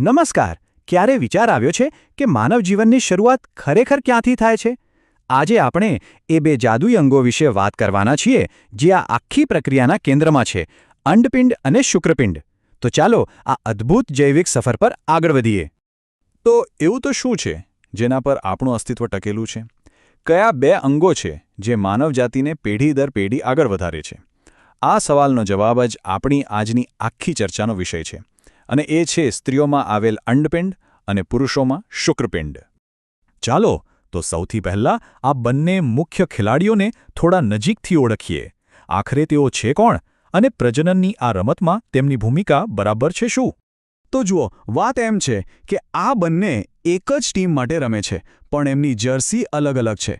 નમસ્કાર. ક્યારે વિચાર આવ્યો છે કે માનવ જીવનની શરૂઆત ખરેખર ક્યાંથી થાય છે? આજે આપણે એ બે જાદુઈ અંગો વિશે વાત કરવાના છીએ, જે આ આખી પ્રક્રિયાના કેન્દ્રમાં છે, અંડપિંડ અને શુક્રપિંડ. તો ચાલો આ અદ્ભુત જૈવિક સફર પર આગળ વધીએ. તો એવું તો શું છે જેના પર આપણું અસ્તિત્વ ટકેલું છે? કયા બે અંગો છે જે માનવજાતિને પેઢી દર પેઢી આગળ વધારે છે? આ સવાલનો જવાબ જ આપણી આજની આખી ચર્ચાનો વિષય છે. અને એ છે સ્ત્રીઓમાં આવેલ અંડપિંડ અને પુરુષોમાં શુક્રપિંડ. ચાલો, તો સૌથી પહેલા આ બંને મુખ્ય ખેલાડીઓને થોડા નજીકથી ઓળખીએ. આખરે તેઓ છે કોણ અને પ્રજનનની આ રમતમાં તેમની ભૂમિકા બરાબર છે શું? તો જુઓ, વાત એમ છે કે આ બંને એક જ ટીમ માટે રમે છે, પણ એમની જર્સી અલગ અલગ છે.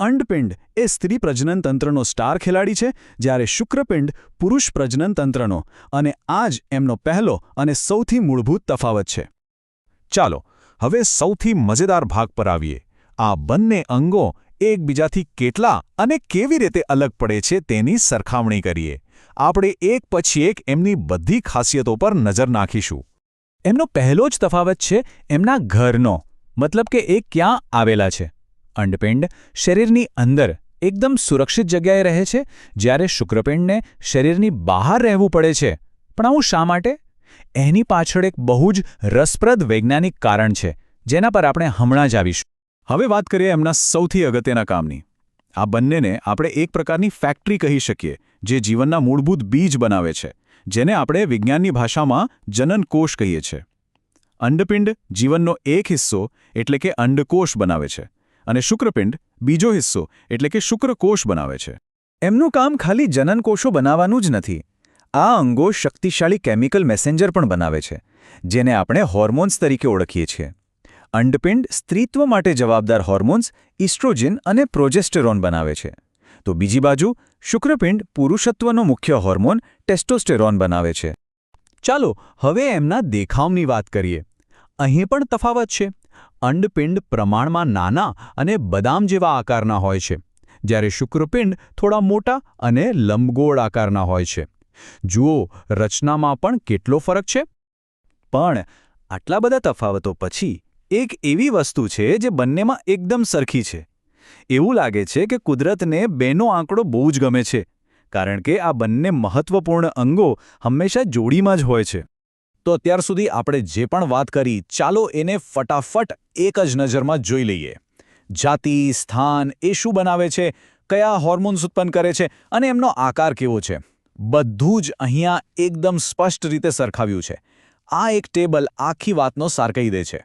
અંડપિંડ એ સ્ત્રી પ્રજનન તંત્રનો સ્ટાર ખેલાડી છે, જ્યારે શુક્રપિંડ પુરુષ પ્રજનન તંત્રનો અને આ જ એમનો પહેલો અને સૌથી મૂળભૂત તફાવત છે. ચાલો, હવે સૌથી મજેદાર ભાગ પર આવીએ. આ બંને અંગો એકબીજાથી કેટલા અને કેવી રીતે અલગ પડે છે તેની સરખામણી કરીએ. આપણે એક પછી એક એમની બધી ખાસિયતો પર નજર નાખીશું. એમનો પહેલો જ તફાવત છે એમના ઘરનો, મતલબ કે એ ક્યાં આવેલા છે. અંડપિંડ શરીરની અંદર એકદમ સુરક્ષિત જગ્યાએ રહે છે, જ્યારે શુક્રપિંડને શરીરની બહાર રહેવું પડે છે. પણ આવું શા માટે? એની પાછળ એક બહુ જ રસપ્રદ વૈજ્ઞાનિક કારણ છે, જેના પર આપણે હમણાં જ આવીશું. હવે વાત કરીએ એમના સૌથી અગત્યના કામની. આ બંનેને આપણે એક પ્રકારની ફેક્ટરી કહી શકીએ, જે જીવનના મૂળભૂત બીજ બનાવે છે, જેને આપણે વિજ્ઞાનની ભાષામાં જનનકોષ કહીએ છીએ. અંડપિંડ જીવનનો એક હિસ્સો એટલે કે અંડકોષ બનાવે છે. અને શુક્રપિંડ બીજો હિસ્સો, એટલે કે શુક્રકોષ બનાવે છે. એમનું કામ ખાલી જનનકોષો બનાવવાનું જ નથી. આ અંગો શક્તિશાળી કેમિકલ મેસેન્જર પણ બનાવે છે, જેને આપણે હોર્મોન્સ તરીકે ઓળખીએ છીએ. અંડપિંડ સ્ત્રીત્વ માટે જવાબદાર હોર્મોન્સ ઇસ્ટ્રોજિન અને પ્રોજેસ્ટેરોન બનાવે છે. તો બીજી બાજુ, શુક્રપિંડ પુરુષત્વનો મુખ્ય હોર્મોન ટેસ્ટોસ્ટેરોન બનાવે છે. ચાલો, હવે એમના દેખાવની વાત કરીએ. અહીં પણ તફાવત છે. અંડપિંડ પ્રમાણમાં નાના અને બદામ જેવા આકારના હોય છે. જ્યારે શુક્રપિંડ થોડા મોટા અને લંબગોળ આકારના હોય છે. જુઓ, રચનામાં પણ કેટલો ફરક છે? પણ આટલા બધા તફાવતો પછી એક એવી વસ્તુ છે જે બંનેમાં એકદમ સરખી છે. એવું લાગે છે કે કુદરતને બેનો આંકડો બહુ જ ગમે છે, કારણ કે આ બંને મહત્વપૂર્ણ અંગો હંમેશા જોડીમાં જ હોય છે. તો અત્યાર સુધી આપણે જે પણ વાત કરી, ચાલો એને ફટાફટ એક જ નજરમાં જોઈ લઈએ. જાતિ, સ્થાન, એ શું બનાવે છે, કયા હોર્મોન્સ ઉત્પન્ન કરે છે અને એમનો આકાર કેવો છે. બધું જ અહીંયા એકદમ સ્પષ્ટ રીતે સરખાવ્યું છે. આ એક ટેબલ આખી વાતનો સાર કહી દે છે.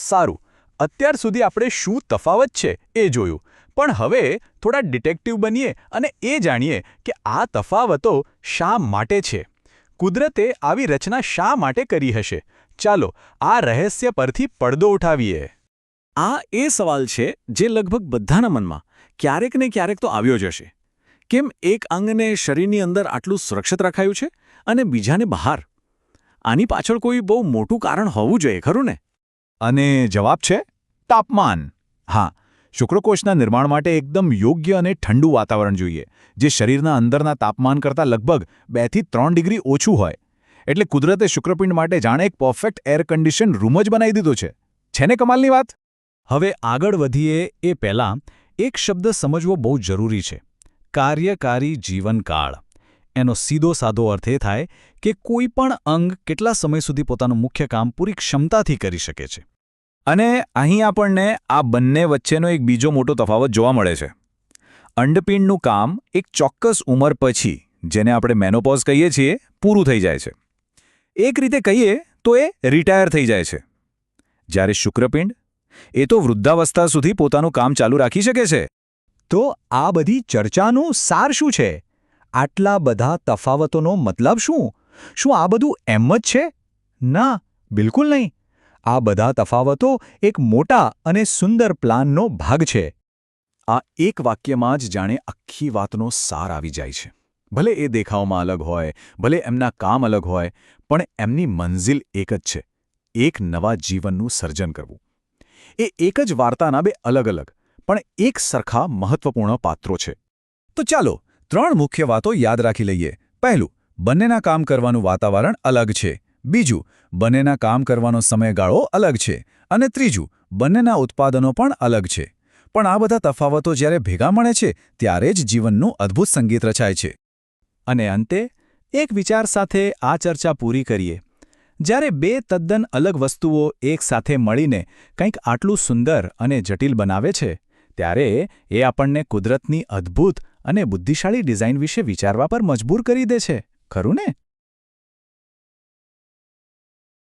સારું, અત્યાર સુધી આપણે શું તફાવત છે એ જોયું. પણ હવે થોડા ડિટેક્ટિવ બનીએ અને એ જાણીએ કે આ તફાવતો શા માટે છે. કુદરતે આવી રચના શા માટે કરી હશે? ચાલો આ રહસ્ય પરથી પડદો ઉઠાવીએ. આ એ સવાલ છે જે લગભગ બધાના મનમાં ક્યારેક ને ક્યારેક તો આવ્યો જ હશે. કેમ એક અંગને શરીરની અંદર આટલું સુરક્ષિત રખાયું છે અને બીજાને બહાર? આની પાછળ કોઈ બહુ મોટું કારણ હોવું જોઈએ, ખરું ને? અને જવાબ છે તાપમાન. હા શુક્રકોષના નિર્માણ માટે એકદમ યોગ્ય અને ઠંડુ વાતાવરણ જોઈએ, જે શરીરના અંદરના તાપમાન કરતાં લગભગ બેથી ત્રણ ડિગ્રી ઓછું હોય. એટલે કુદરતે શુક્રપિંડ માટે જાણે એક પરફેક્ટ એર કન્ડિશન રૂમ જ બનાવી દીધો છે. છે ને કમાલની વાત? હવે આગળ વધીએ એ પહેલાં એક શબ્દ સમજવો બહુ જરૂરી છે. કાર્યકારી જીવનકાળ. એનો સીધો સાધો અર્થ એ થાય કે કોઈ પણ અંગ કેટલા સમય સુધી પોતાનું મુખ્ય કામ પૂરી ક્ષમતાથી કરી શકે છે. અને અહીં આપણને આ બંને વચ્ચેનો એક બીજો મોટો તફાવત જોવા મળે છે. અંડપિંડનું કામ એક ચોક્કસ ઉંમર પછી, જેને આપણે મેનોપોઝ કહીએ છીએ, પૂરું થઈ જાય છે. એક રીતે કહીએ તો એ રિટાયર થઈ જાય છે. જ્યારે શુક્રપિંડ, એ તો વૃદ્ધાવસ્થા સુધી પોતાનું કામ ચાલુ રાખી શકે છે. તો આ બધી ચર્ચાનું સાર શું છે? આટલા બધા તફાવતોનો મતલબ શું? શું આ બધું એમ જ છે? ના, બિલકુલ નહીં. આ બધા તફાવતો એક મોટા અને સુંદર પ્લાનનો ભાગ છે. આ એક વાક્યમાં જ જાણે આખી વાતનો સાર આવી જાય છે. ભલે એ દેખાવમાં અલગ હોય, ભલે એમના કામ અલગ હોય, પણ એમની મંઝિલ એક જ છે. એક નવા જીવનનું સર્જન કરવું. એ એક જ વાર્તાના બે અલગ અલગ પણ એક સરખા મહત્વપૂર્ણ પાત્રો છે. તો ચાલો, ત્રણ મુખ્ય વાતો યાદ રાખી લઈએ. પહેલું, બંનેના કામ કરવાનું વાતાવરણ અલગ છે. બીજું, બંનેના કામ કરવાનો સમયગાળો અલગ છે અને ત્રીજું, બંનેના ઉત્પાદનો પણ અલગ છે. પણ આ બધા તફાવતો જ્યારે ભેગા મળે છે, ત્યારે જ જીવનનું અદ્ભુત સંગીત રચાય છે. અને અંતે, એક વિચાર સાથે આ ચર્ચા પૂરી કરીએ. જ્યારે બે તદ્દન અલગ વસ્તુઓ એકસાથે મળીને કંઈક આટલું સુંદર અને જટિલ બનાવે છે, ત્યારે એ આપણને કુદરતની અદ્ભુત અને બુદ્ધિશાળી ડિઝાઇન વિશે વિચારવા પર મજબૂર કરી દે છે. ખરું ને?